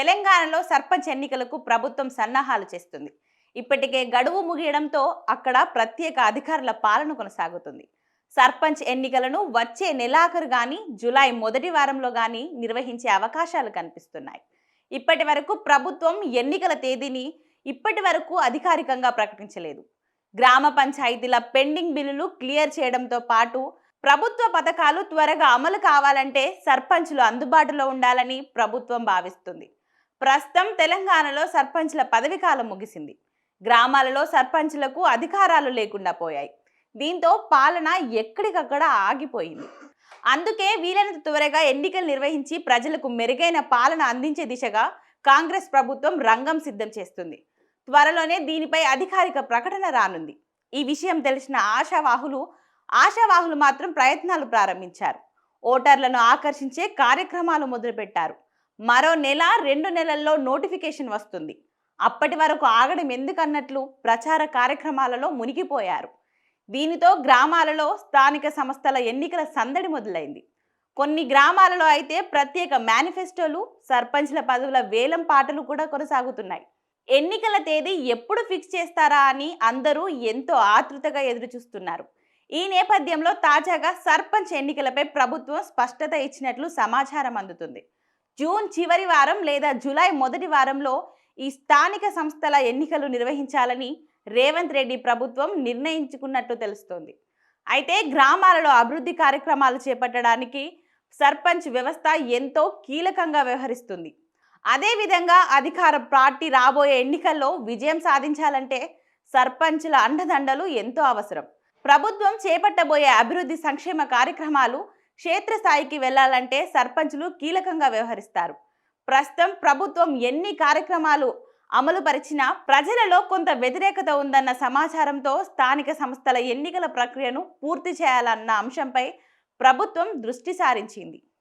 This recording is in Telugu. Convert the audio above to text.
తెలంగాణలో సర్పంచ్ ఎన్నికలకు ప్రభుత్వం సన్నాహాలు చేస్తుంది. ఇప్పటికే గడువు ముగియడంతో అక్కడ ప్రత్యేక అధికారుల పాలన కొనసాగుతుంది. సర్పంచ్ ఎన్నికలను వచ్చే నెలాఖరు కానీ జూలై మొదటి వారంలో కానీ నిర్వహించే అవకాశాలు కనిపిస్తున్నాయి. ఇప్పటి వరకు ప్రభుత్వం ఎన్నికల తేదీని ఇప్పటి వరకు అధికారికంగా ప్రకటించలేదు. గ్రామ పంచాయతీల పెండింగ్ బిల్లులు క్లియర్ చేయడంతో పాటు ప్రభుత్వ పథకాలు త్వరగా అమలు కావాలంటే సర్పంచ్లు అందుబాటులో ఉండాలని ప్రభుత్వం భావిస్తుంది. ప్రస్తుతం తెలంగాణలో సర్పంచ్ల పదవీకాలం ముగిసింది. గ్రామాలలో సర్పంచ్లకు అధికారాలు లేకుండా పోయాయి. దీంతో పాలన ఎక్కడికక్కడ ఆగిపోయింది. అందుకే వీలైనంత త్వరగా ఎన్నికలు నిర్వహించి ప్రజలకు మెరుగైన పాలన అందించే దిశగా కాంగ్రెస్ ప్రభుత్వం రంగం సిద్ధం చేస్తుంది. త్వరలోనే దీనిపై అధికారిక ప్రకటన రానుంది. ఈ విషయం తెలిసిన ఆశావాహులు ఆశావాహులు మాత్రం ప్రయత్నాలు ప్రారంభించారు. ఓటర్లను ఆకర్షించే కార్యక్రమాలు మొదలుపెట్టారు. మరో నెల రెండు నెలల్లో నోటిఫికేషన్ వస్తుంది. అప్పటి వరకు ఆగడం ఎందుకన్నట్లు ప్రచార కార్యక్రమాలలో మునిగిపోయారు. దీనితో గ్రామాలలో స్థానిక సంస్థల ఎన్నికల సందడి మొదలైంది. కొన్ని గ్రామాలలో అయితే ప్రత్యేక మేనిఫెస్టోలు సర్పంచ్ల పదవుల వేలం పాటలు కూడా కొనసాగుతున్నాయి. ఎన్నికల తేదీ ఎప్పుడు ఫిక్స్ చేస్తారా అని అందరూ ఎంతో ఆతృతగా ఎదురుచూస్తున్నారు. ఈ నేపథ్యంలో తాజాగా సర్పంచ్ ఎన్నికలపై ప్రభుత్వం స్పష్టత ఇచ్చినట్లు సమాచారం అందుతుంది. జూన్ చివరి వారం లేదా జూలై మొదటి వారంలో ఈ స్థానిక సంస్థల ఎన్నికలు నిర్వహించాలని రేవంత్ రెడ్డి ప్రభుత్వం నిర్ణయించుకున్నట్టు తెలుస్తోంది. అయితే గ్రామాలలో అభివృద్ధి కార్యక్రమాలు చేపట్టడానికి సర్పంచ్ వ్యవస్థ ఎంతో కీలకంగా వ్యవహరిస్తుంది. అదేవిధంగా అధికార పార్టీ రాబోయే ఎన్నికల్లో విజయం సాధించాలంటే సర్పంచ్ల అండదండలు ఎంతో అవసరం. ప్రభుత్వం చేపట్టబోయే అభివృద్ధి సంక్షేమ కార్యక్రమాలు క్షేత్రస్థాయికి వెళ్ళాలంటే సర్పంచులు కీలకంగా వ్యవహరిస్తారు. ప్రస్తుతం ప్రభుత్వం ఎన్ని కార్యక్రమాలు అమలు పరిచినా ప్రజలలో కొంత వ్యతిరేకత ఉందన్న సమాచారంతో స్థానిక సంస్థల ఎన్నికల ప్రక్రియను పూర్తి చేయాలన్న అంశంపై ప్రభుత్వం దృష్టి సారించింది.